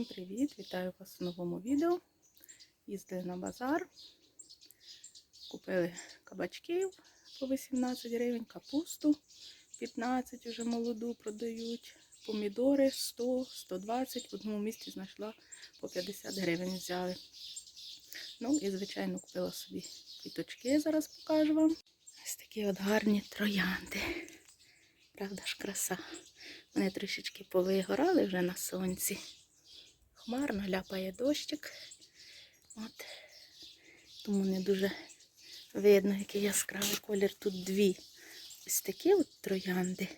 Всім привіт! Вітаю вас у новому відео. Їздили на базар, купили кабачків по 18 гривень, капусту 15 вже молоду продають, помідори 100, 120, в одному місці знайшла по 50 гривень взяли. Ну і, звичайно, купила собі квіточки, зараз покажу вам. Ось такі от гарні троянди. Правда ж краса. Вони трішечки повигорали вже на сонці. Хмарно ляпає дощик. От. Тому не дуже видно, який яскравий колір. Тут дві ось такі от троянди.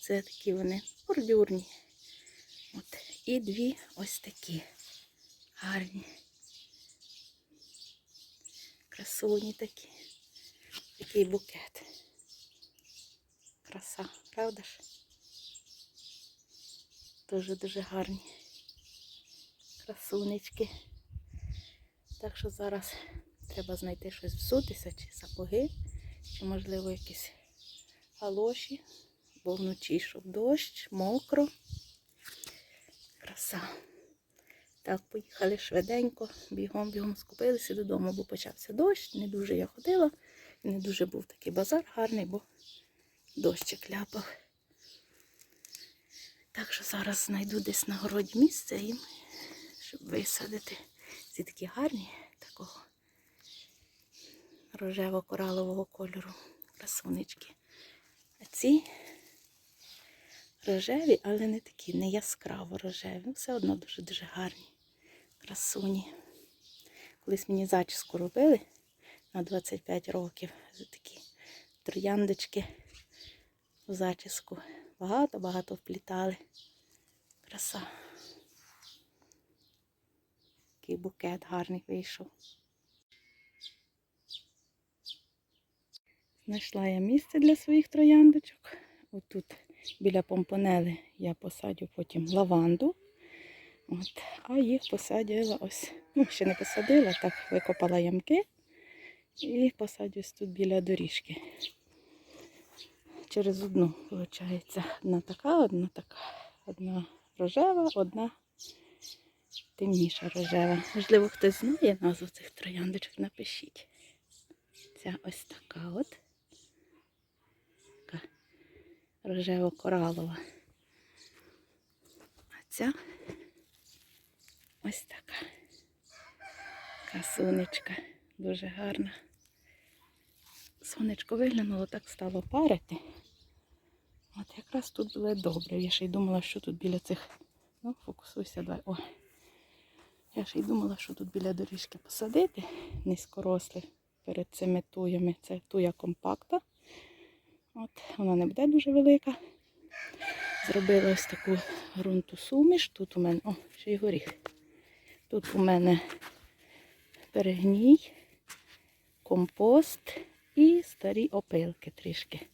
Це такі вони бордюрні. От. І дві ось такі гарні. Красуні такі. Такий букет. Краса, правда ж? Дуже-дуже гарні красунечки. Так що зараз треба знайти щось взутися, чи сапоги, чи, можливо, якісь галоші, бо вночі йшов дощ, мокро. Краса. Так, поїхали швиденько, бігом-бігом скупилися додому, бо почався дощ. Не дуже я ходила, і не дуже був такий базар гарний, бо дощик ляпав. Так що зараз знайду десь на городі місце їм, щоб висадити. Ці такі гарні такого рожево-коралового кольору красунечки. А ці рожеві, але не такі, не яскраво рожеві. Ну, Все одно дуже-дуже гарні красуні. Колись мені зачіску робили на 25 років. Ось такі трояндочки в зачіску. Багато-багато вплітали. Краса. Такий букет гарний вийшов. Знайшла я місце для своїх трояндочок. Отут біля помпонели я посадю потім лаванду. От. А їх посадила ось, ну, ще не посадила, так викопала ямки і посадю ось тут біля доріжки. Через одну, виходить, одна така, одна така, одна рожева, одна темніша рожева. Можливо, хтось знає назву цих трояндочок, напишіть. Ця ось така от. Така рожево-коралова. А ця ось така. Красунечка. Дуже гарна. Сонечко виглянуло, так стало парити. От якраз тут було добре. Я ще й думала, що тут біля цих... Ну, фокусуйся, давай. О. Я ще й думала, що тут біля доріжки посадити низькорослих перед цими туями. Це туя компакта. От, Вона не буде дуже велика. Зробила ось таку ґрунту суміш. Тут у мене, о, ще й горіх. Тут у мене перегній, компост і старі опилки трішки.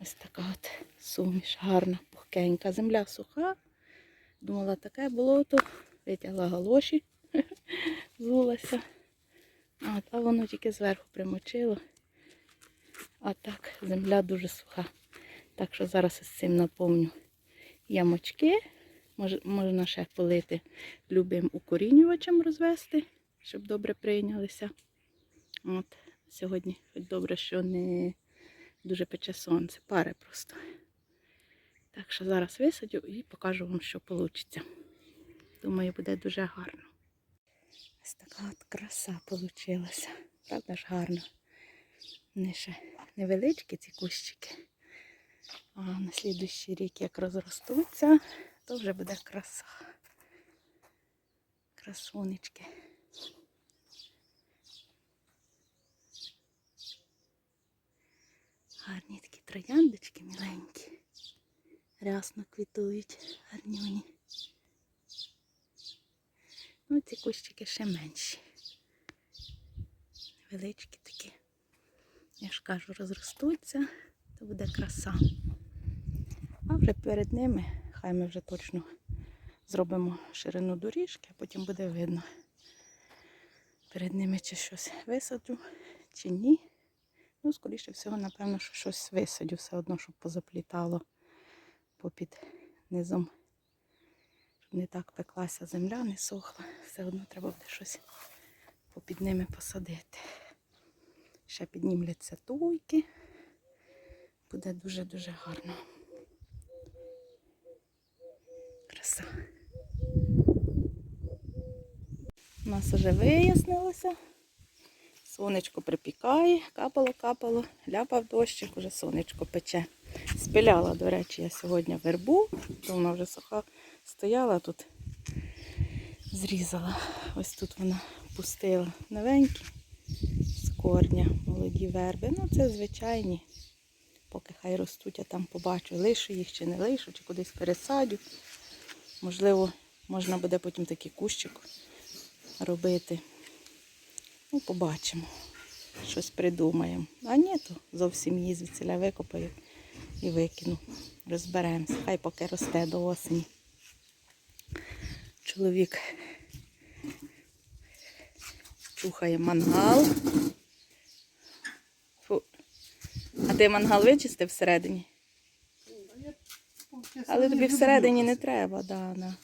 Ось така от суміш, гарна, пухкенька. Земля суха. Думала, таке болото. Витягла галоші, зулася. А воно тільки зверху примочило. А так, земля дуже суха. Так що зараз із цим наповню ямочки. Мож, можна ще полити любим укорінювачем розвести, щоб добре прийнялися. От, Сьогодні добре, що не дуже пече сонце, пари просто. Так що зараз висадю і покажу вам, що вийде. Думаю, буде дуже гарно. Ось така от краса вийшла. Правда ж гарно. Вони ще невеличкі ці кущики. А на слідущий рік, як розростуться, то вже буде краса. Красунечки. Гарні такі трояндочки міленькі. Рясно квітують, гарнюні. Ну, ці кущики ще менші. Невеличкі такі. Я ж кажу, розростуться, то буде краса. А вже перед ними, хай ми вже точно зробимо ширину доріжки, а потім буде видно. Перед ними чи щось висаджу, чи ні. Ну, скоріше всього, напевно, що щось висадю, все одно, щоб позаплітало попід низом. Не так пеклася земля, не сохла. Все одно треба буде щось попід ними посадити. Ще піднімляться туйки. Буде дуже-дуже гарно. Краса. У нас вже вияснилося. Сонечко припікає, капало, капало, ляпав дощик, уже сонечко пече. Спиляла, до речі, я сьогодні вербу, то вона вже суха стояла тут, зрізала. Ось тут вона пустила новенькі з корня, молоді верби. Ну, це звичайні. Поки хай ростуть, я там побачу, лишу їх чи не лишу, чи кудись пересадю. Можливо, можна буде потім такий кущик робити. Ну, побачимо. Щось придумаємо. А ні, то зовсім її звідсіля викопаю і викину. Розберемося. Хай поки росте до осені. Чоловік чухає мангал. Фу. А ти мангал вичистив всередині? Але тобі всередині не треба, да, да.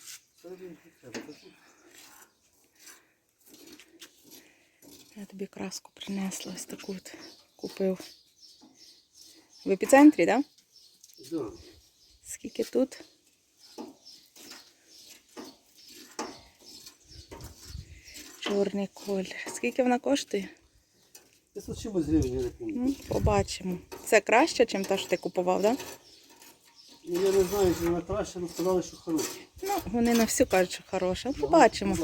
Я тобі краску принесла ось таку от купив. В епіцентрі, так? Да? Да. Скільки тут? Чорний колір. Скільки вона коштує? 500 чимось гривень, я не. Ну, побачимо. Це краще, ніж та, що ти купував, так? Да? Ну, я не знаю, чи вона краще, але сказали, що хороша. Ну, вони на всю кажуть, що хороша. Побачимо.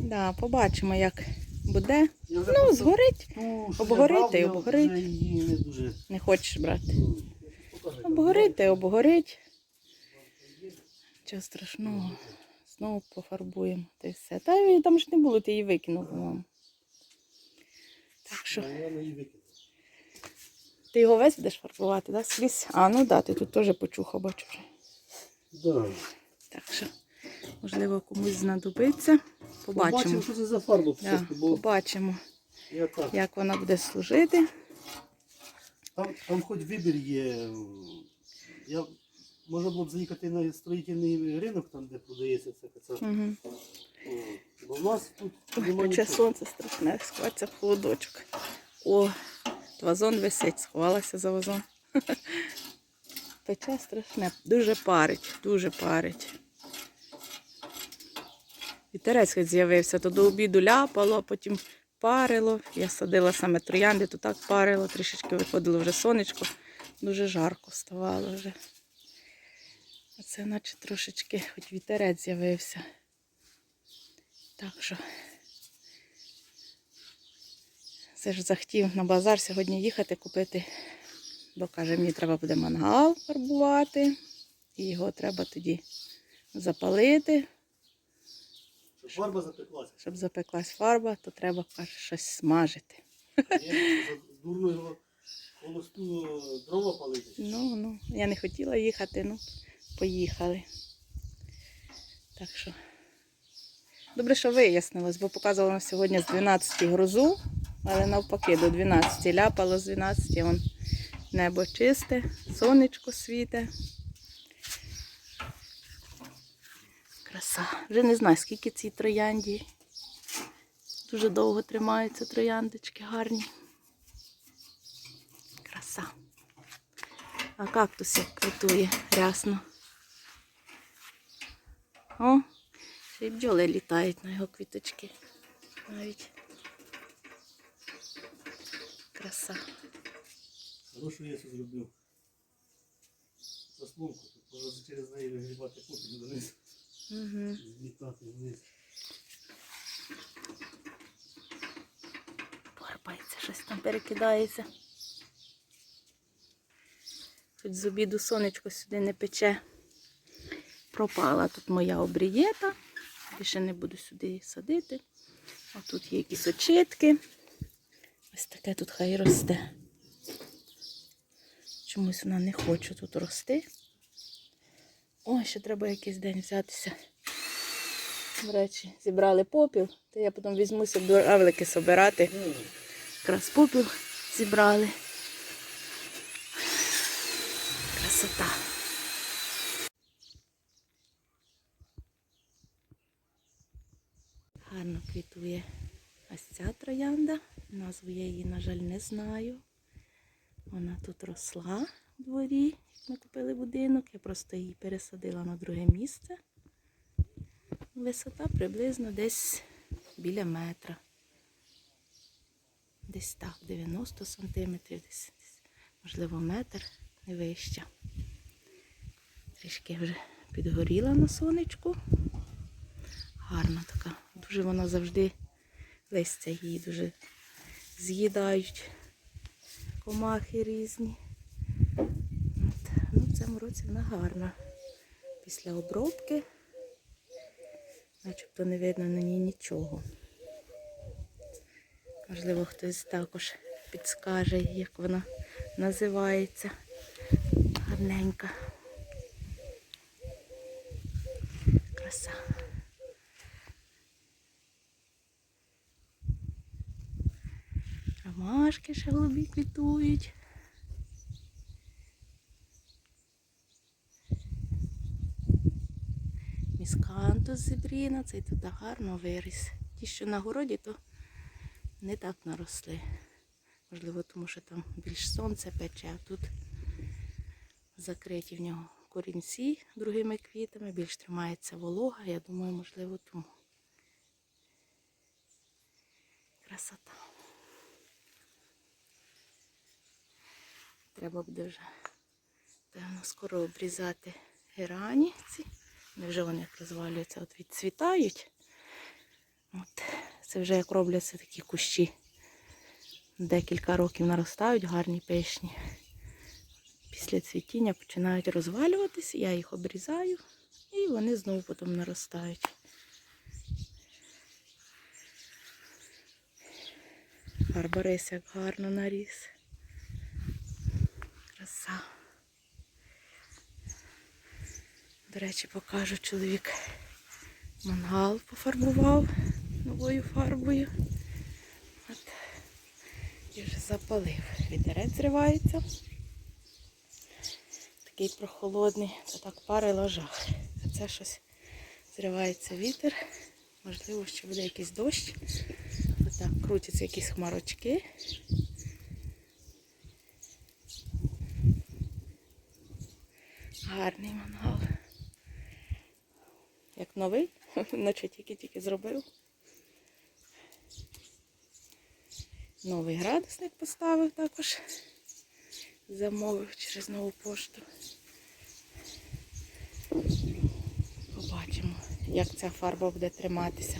Да, побачимо, як буде. Я вже Ну, просто згорить. ту, що обгорити, я брав, я обгорить. вже її не дуже. Не хочеш брати. ну, покажи, Обгорить та й обгорить. Чого страшного. Знову пофарбуємо. Та й все. Та й там ж не було, ти її викинув, по-моєму. Так що. Її викину. Ти його весь будеш фарбувати, да? Скрізь? А, ну да, ти тут теж почухав, бачу вже. Да. Так що, можливо, комусь знадобиться. Побачимо. Побачимо, що це за фарба Да, бо побачимо, я так. як вона буде служити. Там, там хоч вибір є. Я, можна було б заїхати на строїтельний ринок, там, де продається це кацапка. Угу. Бо в нас тут Ой, пече сонце страшне, сховатися в холодочок. О, вазон висить, сховалася за вазон. Пече страшне, дуже парить, дуже парить. Вітерець хоч з'явився, то до обіду ляпало, потім парило. Я садила саме троянди, то так парило, трішечки виходило вже сонечко, дуже жарко ставало вже. А це наче трошечки, хоч вітерець з'явився. Так що все ж захотів на базар сьогодні їхати купити, бо каже, мені треба буде мангал фарбувати, і його треба тоді запалити. Щоб фарба запеклася. Щоб запеклась фарба, то треба каже, щось смажити. Дурно його холосту дрова палити. Ну, ну, я не хотіла їхати, ну, поїхали. Так що. Добре, що вияснилось, бо показувала сьогодні з 12 грозу, але навпаки, до 12 ляпало з 12, вон небо чисте, сонечко світе. Краса. Вже не знаю, скільки цій троянді. Дуже довго тримаються трояндочки гарні. Краса. А кактус як квітує рясно. О, ще й бджоли літають на його квіточки. Навіть. Краса. Хорошу я це зробив. Заслонку. тут Можна через неї вигрібати потім донизу. Угу. Злітати вниз. Порпається, щось там перекидається. Хоч з обіду сонечко сюди не пече. Пропала тут моя обрієта. Більше не буду сюди садити. А тут є якісь очитки. Ось таке тут хай росте. Чомусь вона не хоче тут рости. Ой, ще треба якийсь день взятися. До речі, зібрали попіл, то я потім візьмуся до равлики собирати. Якраз попіл зібрали. Красота. Гарно квітує ось ця троянда. Назву я її, на жаль, не знаю. Вона тут росла в дворі, як ми купили будинок. Я просто її пересадила на друге місце. Висота приблизно десь біля метра. Десь так, 90 сантиметрів, десь, можливо, метр, не вища. Трішки вже підгоріла на сонечку. Гарна така. Дуже вона завжди листя її дуже з'їдають. Комахи різні. От. Ну, в цьому році вона гарна. Після обробки, начебто не видно на ній нічого. Можливо, хтось також підскаже, як вона називається. Гарненька. Краса. Ромашки ще голубі квітують. Міскантус зебріна, цей тут гарно виріс. Ті, що на городі, то не так наросли. Можливо, тому що там більш сонце пече, а тут закриті в нього корінці другими квітами, більш тримається волога. Я думаю, можливо, тому. Красота. Треба буде вже, певно, скоро обрізати герані. Невже вони як розвалюються, от відцвітають. От. Це вже як робляться такі кущі. Декілька років наростають, гарні пишні. Після цвітіння починають розвалюватися, я їх обрізаю і вони знову потім наростають. Барбарис як гарно наріс. Краса. До речі, покажу чоловік мангал пофарбував новою фарбою. От. І вже запалив. Вітерець зривається. Такий прохолодний, це так парило жах. А це щось зривається вітер. Можливо, ще буде якийсь дощ. Отак крутяться якісь хмарочки. Гарний мангал. Як новий, наче тільки-тільки зробив. Новий градусник поставив також. Замовив через нову пошту. Побачимо, як ця фарба буде триматися.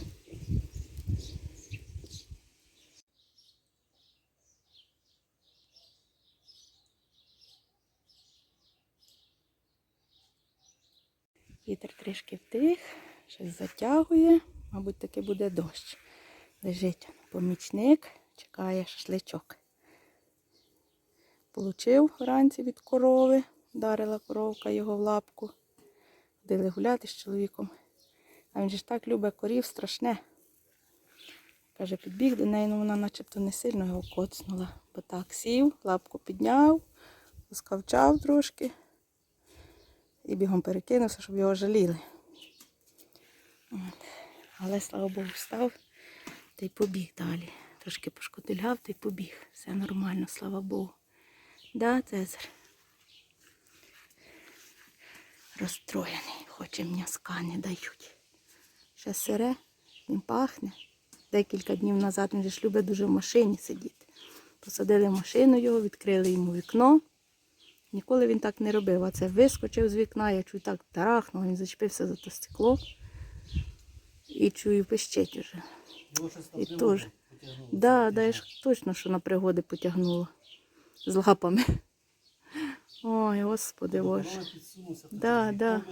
Вітер трішки втих, щось затягує, мабуть, таки буде дощ. Лежить помічник, чекає шашличок. Получив вранці від корови, вдарила коровка його в лапку. Ходили гуляти з чоловіком. А він же ж так любить корів, страшне. Каже, підбіг до неї, ну вона начебто не сильно його коцнула. Бо так сів, лапку підняв, поскавчав трошки і бігом перекинувся, щоб його жаліли. От. Але, слава Богу, встав та й побіг далі. Трошки пошкотильгав та й побіг. Все нормально, слава Богу. Да, Цезар? Розстроєний, хоче м'язка не дають. Ще сире, він пахне. Декілька днів назад він ж любить дуже в машині сидіти. Посадили машину його, відкрили йому вікно. Ніколи він так не робив, а це вискочив з вікна, я чую так тарахнув, він зачепився за то стекло. І чую, пищить уже. І теж. Да, да, я ж точно, що на пригоди потягнуло. З лапами. Ой, господи боже. підсунувся, потім Да, да.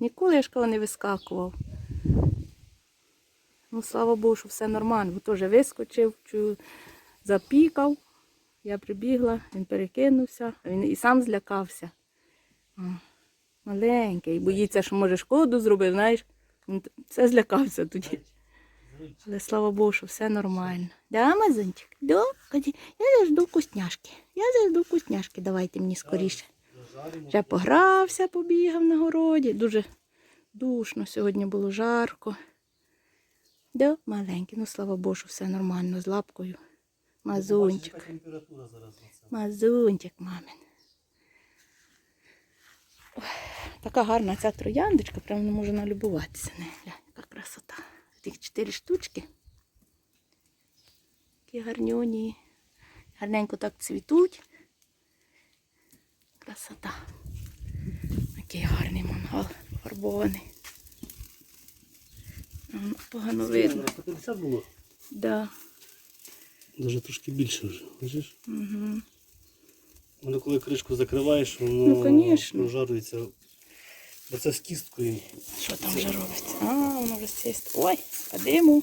Ніколи я ж коли не вискакував. Ну, слава Богу, що все нормально, бо теж вискочив, чую, запікав. Я прибігла, він перекинувся, він і сам злякався. Маленький, боїться, що може шкоду зробив, знаєш. Він все злякався тоді. Але слава Богу, що все нормально. Да, Мазунчик? Да? Я жду вкусняшки. Я жду вкусняшки. Давайте мені скоріше. Вже погрався, побігав на городі. Дуже душно сьогодні було жарко. Да, маленький, ну слава Богу, що все нормально з лапкою. Мазунчик. Мазунчик, мамин. Ой, така гарна ця трояндочка, прямо не можу налюбуватися нею. Глянь, яка красота. Тих чотири штучки. Такі гарнюні. Гарненько так цвітуть. Красота. Який гарний мангал фарбований. Погано видно. 150 було? Да. Даже трошки більше вже. Бачиш? Угу. Воно коли кришку закриваєш, воно Ну, конечно. Бо це з кісткою. Що там вже робиться? А, воно вже з цієї Ой, а диму.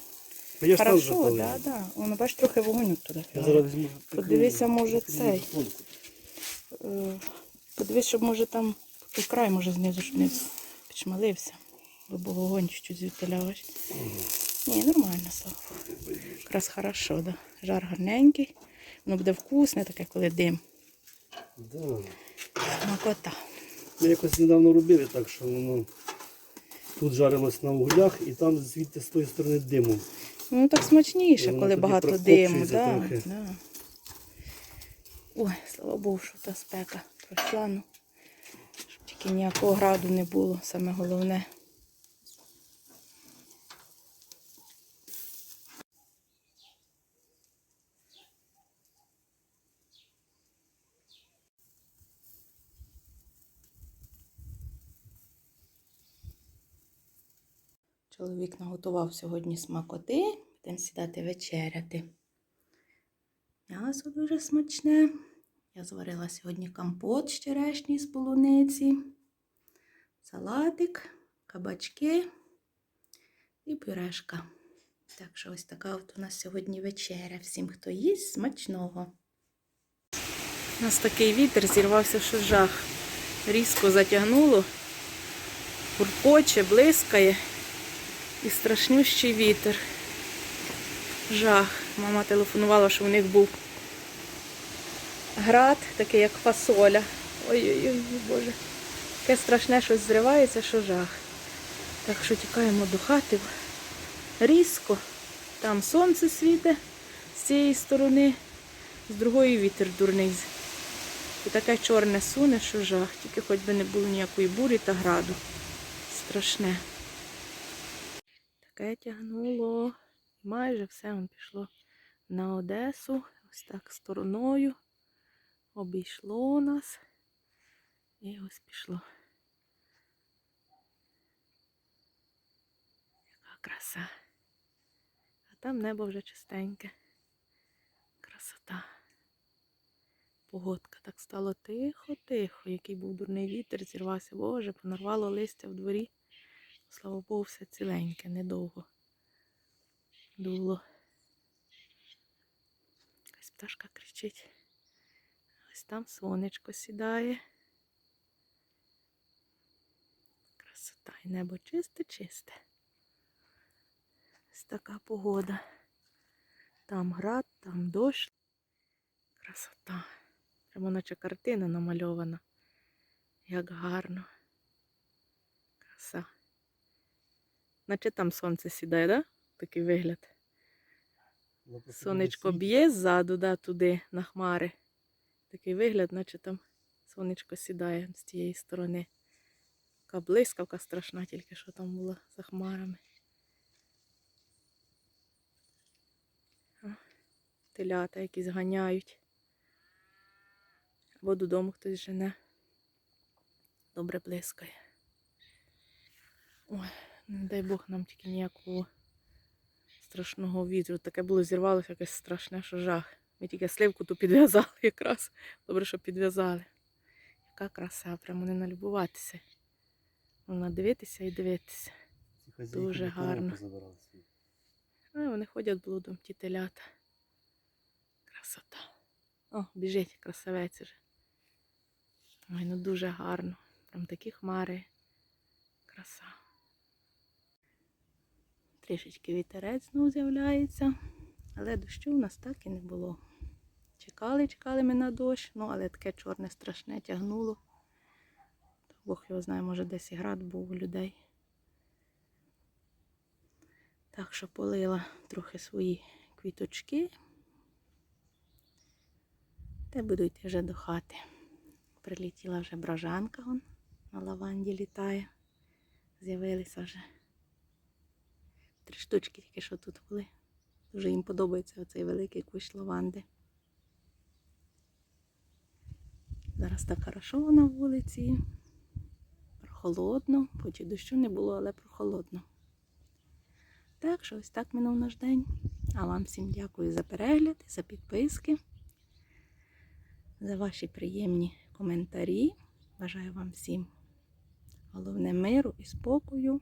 Я Хорошо, палив. да, да. Воно бачиш трохи вогоню туди. Я зараз візьму. Подивися, може, цей. Е, Подивись, щоб може там край, може знизу щоб не підшмалився. Бо вогонь чуть-чуть звідтилявиш. Ні, нормально, слава. Богу. Якраз хорошо, да. Жар гарненький. Воно буде вкусне, таке, коли дим. Да. Смакота. Ми якось недавно робили так, що воно тут жарилось на углях і там звідти з тої сторони димом. Ну так смачніше, Воно коли багато диму. Да, трохи. да. Ой, слава Богу, що та спека пройшла. Ну, щоб тільки ніякого граду не було, саме головне. Чоловік наготував сьогодні смакоти, будемо сідати вечеряти. М'ясо дуже смачне. Я зварила сьогодні компот з черешні з полуниці, салатик, кабачки і пюрешка. Так що ось така от у нас сьогодні вечеря. Всім, хто їсть, смачного. У нас такий вітер зірвався, що жах. Різко затягнуло, гуркоче, блискає і страшнющий вітер. Жах. Мама телефонувала, що у них був град, такий як фасоля. Ой-ой-ой, боже. Таке страшне щось зривається, що жах. Так що тікаємо до хати. Різко. Там сонце світе з цієї сторони, з другої вітер дурний. І таке чорне суне, що жах. Тільки хоч би не було ніякої бурі та граду. Страшне. Таке тягнуло. Майже все он пішло на Одесу. Ось так стороною. Обійшло нас. І ось пішло. Яка краса. А там небо вже чистеньке. Красота. Погодка так стало тихо-тихо. Який був дурний вітер, зірвався. Боже, понарвало листя в дворі. Слава Богу, все ціленьке, недовго дуло. Якась пташка кричить. Ось там сонечко сідає. Красота і небо чисте-чисте. Ось така погода. Там град, там дощ. Красота. Прямо наче картина намальована. Як гарно. Краса. Наче там сонце сідає, да? Такий вигляд. Сонечко б'є ззаду, да, туди, на хмари. Такий вигляд, наче там сонечко сідає з тієї сторони. Така блискавка страшна, тільки що там була за хмарами. О, Телята якісь ганяють. Або додому хтось жене. Добре блискає. Ой, не дай Бог нам тільки ніякого страшного вітру. Таке було зірвалося якесь страшне, що жах. Ми тільки сливку ту підв'язали якраз. Добре, що підв'язали. Яка краса, прямо не налюбуватися. Можна дивитися і дивитися. дуже гарно. А вони ходять блудом, ті телята. Красота. О, біжить красавець уже. Ой, ну дуже гарно. Там такі хмари. Краса. Трішечки вітерець знову з'являється. Але дощу у нас так і не було. Чекали, чекали ми на дощ, ну але таке чорне страшне тягнуло. Бог його знає, може десь і град був у людей. Так що полила трохи свої квіточки. Та буду йти вже до хати. Прилетіла вже бражанка он, на лаванді літає. З'явилися вже три штучки тільки що тут були. Дуже їм подобається оцей великий кущ лаванди. Зараз так хорошо на вулиці. Прохолодно, хоч і дощу не було, але прохолодно. Так що ось так минув наш день. А вам всім дякую за перегляд, за підписки, за ваші приємні коментарі. Бажаю вам всім головне миру і спокою.